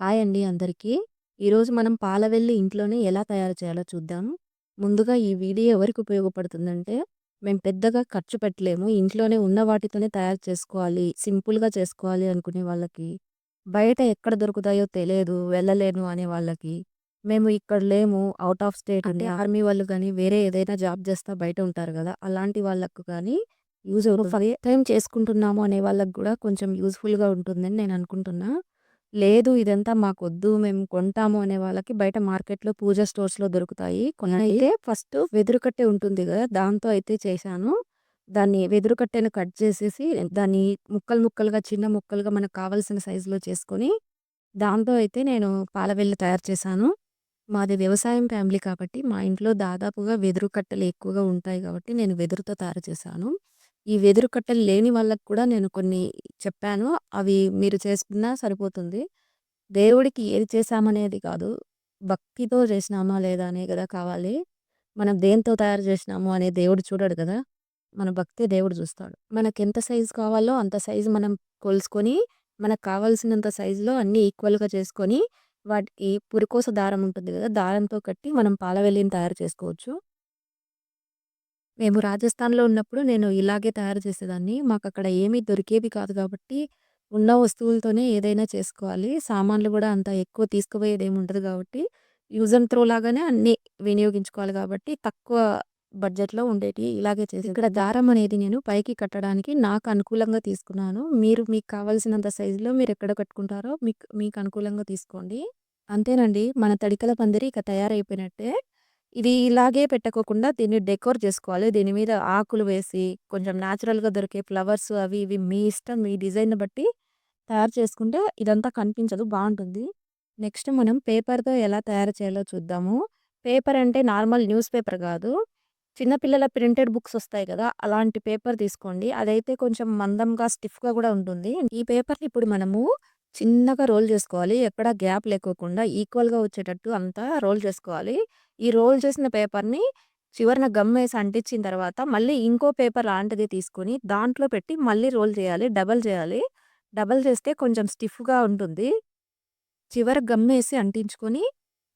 Hi అండి అందరికీ. ఈరోజు మనం పాలవెల్లి ఇంట్లోనే ఎలా తయారు చేయాలో చూద్దాం. ముందుగా ఈ వీడియో ఎవరికి ఉపయోగపడుతుందంటే, మేము పెద్దగా ఖర్చు పెట్టలేము. ఇంట్లోనే ఉన్న వాటితోనే తయారు చేసుకోవాలి, సింపుల్‌గా చేసుకోవాలి అనుకునే వాళ్ళకి, బయట ఎక్కడ దొరుకుతాయో తెలియదు, వెళ్ళలేను అనే వాళ్ళకి, మేము ఇక్కడ లేము, ఔట్ ఆఫ్ స్టేట్ అంటే ఆర్మీ వాళ్ళు గానీ, వేరే ఏదైనా జాబ్ చేస్తా బయట ఉంటారు గదా! అలాంటి వాళ్ళకు కానీ యూజ్ అవుతుంది. టైమ్ చేసుకుంటున్నాము అనే వాళ్ళకి గూడా కొంచెం యూజ్‌ఫుల్‌గా ఉంటుందని నేను అనుకుంటున్నా. లేదు ఇదంతా మాకొద్దు, మేము కొంటాము అనే వాళ్ళకి బయట మార్కెట్‌లో పూజ స్టోర్స్‌లో దొరుకుతాయి. కొనైతే ఫస్ట్ వెదురు కట్టె ఉంటుంది కదా దాంతో అయితే చేశాను. దాన్ని వెదురు కట్టెను కట్ చేసేసి, దాన్ని ముక్కలు ముక్కలుగా, చిన్న ముక్కలుగా మనకు కావాల్సిన సైజులో చేసుకొని, దాంతో అయితే నేను పాలవెల్లి తయారు చేశాను. మాది వ్యవసాయం ఫ్యామిలీ కాబట్టి, మా ఇంట్లో దాదాపుగా వెదురు కట్టెలు ఎక్కువగా ఉంటాయి కాబట్టి, నేను వెదురుతో తయారు చేశాను. ఈ వెదురు కట్టెలు లేని వాళ్ళకు కూడా నేను కొన్ని చెప్పాను. అవి మీరు చేసుకున్నా సరిపోతుంది. దేవుడికి ఏది చేశామనేది కాదు. భక్తితో చేసినామా లేదా అనే గదా కావాలి. మనం దేనితో తయారు చేసినాము అనే దేవుడు చూడడు కదా మన భక్తే దేవుడు చూస్తాడు. మనకెంత సైజు కావాలో అంత సైజు మనం కొలుసుకొని, మనకు కావాల్సినంత సైజులో అన్నీ ఈక్వల్‌గా చేసుకొని, వాటికి పురికోస దారం ఉంటుంది కదా దారంతో కట్టి మనం పాలవెల్లిని తయారు చేసుకోవచ్చు. మేము రాజస్థాన్‌లో ఉన్నప్పుడు నేను ఇలాగే తయారు చేసేదాన్ని. మాకక్కడ ఏమీ దొరికేవి కాదు కాబట్టి, ఉన్న వస్తువులతోనే ఏదైనా చేసుకోవాలి. సామాన్లు గూడా అంత ఎక్కువ తీసుకుపోయేదేమి ఉండదు కాబట్టి, యూజ్ అండ్ త్రో లాగానే అన్నీ వినియోగించుకోవాలి కాబట్టి, తక్కువ బడ్జెట్‌లో ఉండేటియి ఇలాగే చేసేది. ఇక్కడ దారం అనేది నేను పైకి కట్టడానికి నాకు అనుకూలంగా తీసుకున్నాను. మీరు మీకు కావాల్సినంత సైజులో మీరెక్కడ కట్టుకుంటారో మీకు మీకు అనుకూలంగా తీసుకోండి. అంతేనండి. మన తడికల పందిరి ఇక తయారైపోయినట్టే. ఇది ఇలాగే పెట్టుకోకుండా దీన్ని డెకోర్ చేసుకోవాలి. దీని మీద ఆకులు వేసి, కొంచెం న్యాచురల్‌గా దొరికే ఫ్లవర్స్ అవి ఇవి మీ ఇష్టం, మీ డిజైన్‌ని బట్టి తయారు చేసుకుంటే ఇదంతా కనిపించదు బాగుంటుంది నెక్స్ట్ మనం పేపర్‌తో ఎలా తయారు చేయాలో చూద్దాము. పేపర్ అంటే నార్మల్ న్యూస్ పేపర్ కాదు చిన్నపిల్లల ప్రింటెడ్ బుక్స్ వస్తాయి కదా అలాంటి పేపర్ తీసుకోండి. అదైతే కొంచెం మందంగా, స్టిఫ్‌గా కూడా ఉంటుంది. ఈ పేపర్‌ని ఇప్పుడు మనము చిన్నగా రోల్ చేసుకోవాలి. ఎక్కడ గ్యాప్ లేకోకుండా ఈక్వల్‌గా వచ్చేటట్టు అంతా రోల్ చేసుకోవాలి. ఈ రోల్ చేసిన పేపర్‌ని చివరన గమ్మేసి అంటించిన తర్వాత, మళ్ళీ ఇంకో పేపర్ లాంటిది తీసుకొని, దాంట్లో పెట్టి మళ్ళీ రోల్ చేయాలి. డబల్ చేయాలి. డబల్ చేస్తే కొంచెం స్టిఫ్‌గా ఉంటుంది. చివరి గమ్ వేసి అంటించుకొని,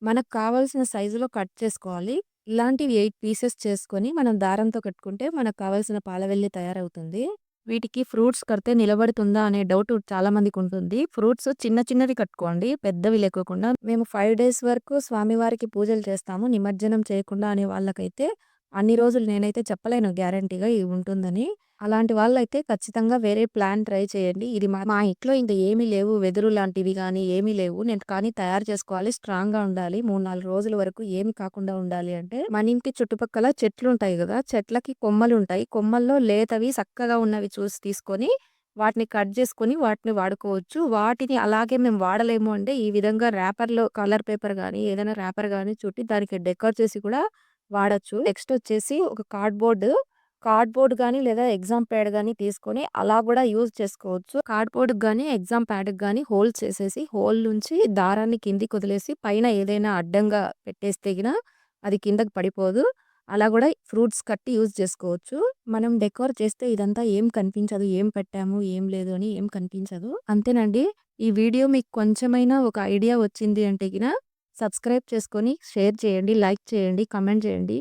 మనకు కావాల్సిన సైజులో కట్ చేసుకోవాలి. ఇలాంటివి ఎయిట్ పీసెస్ చేసుకొని, మనం దారంతో కట్టుకుంటే మనకు కావాల్సిన పాలవెల్లి తయారవుతుంది. వీటికి ఫ్రూట్స్ కడితే నిలబడుతుందా అనే డౌట్ చాలా మందికుంటుంది. ఫ్రూట్స్ చిన్న చిన్నవి కట్టుకోండి. పెద్దవి లేకోకుండా. మేము ఫైవ్ డేస్ వరకు స్వామివారికి పూజలు చేస్తాము. నిమజ్జనం చేయకుండా అనే వాళ్ళకైతే, అన్ని రోజులు నేనైతే చెప్పలేను గ్యారంటీగా ఇది ఉంటుందని. అలాంటి వాళ్ళైతే ఖచ్చితంగా వేరే ప్లాన్ ట్రై చేయండి. ఇది మా మా ఇంట్లో ఇంత ఏమీ లేవు. వెదురు లాంటివి కానీ ఏమీ లేవు. నేను కానీ తయారు చేసుకోవాలి. స్ట్రాంగ్‌గా ఉండాలి. 3, 4 రోజుల వరకు ఏమి కాకుండా ఉండాలి అంటే, మన ఇంటి చుట్టుపక్కల చెట్లు ఉంటాయి కదా చెట్లకి కొమ్మలు ఉంటాయి కొమ్మల్లో లేతవి చక్కగా ఉన్నవి చూసి తీసుకొని, వాటిని కట్ చేసుకొని వాటిని వాడుకోవచ్చు. వాటిని అలాగే మేము వాడలేము అంటే, ఈ విధంగా ర్యాపర్‌లో కలర్ పేపర్ కానీ ఏదైనా ర్యాపర్ కానీ చుట్టి దానికి డెకోర్ చేసి కూడా వాడొచ్చు. నెక్స్ట్ వచ్చేసి ఒక కార్డ్‌బోర్డ్, కార్డ్‌బోర్డ్ కానీ లేదా ఎగ్జామ్ ప్యాడ్ కానీ తీసుకొని అలా కూడా యూజ్ చేసుకోవచ్చు. కార్డ్‌బోర్డ్‌కి కానీ ఎగ్జామ్ ప్యాడ్‌కి కానీ హోల్ చేసేసి, హోల్ నుంచి దారాన్ని కిందికి వదిలేసి, పైన ఏదైనా అడ్డంగా పెట్టేస్తే గిన అది కిందకి పడిపోదు. అలా కూడా ఫ్రూట్స్ కట్టి యూజ్ చేసుకోవచ్చు. మనం డెకోర్ చేస్తే ఇదంతా ఏం కనిపించదు. ఏం పెట్టాము, ఏం లేదు అని ఏం కనిపించదు. అంతేనండి. ఈ వీడియో మీకు కొంచెమైనా ఒక ఐడియా వచ్చింది అంటే గిన సబ్స్క్రైబ్ చేసుకొని, షేర్ చేయండి, లైక్ చేయండి, కమెంట్ చేయండి.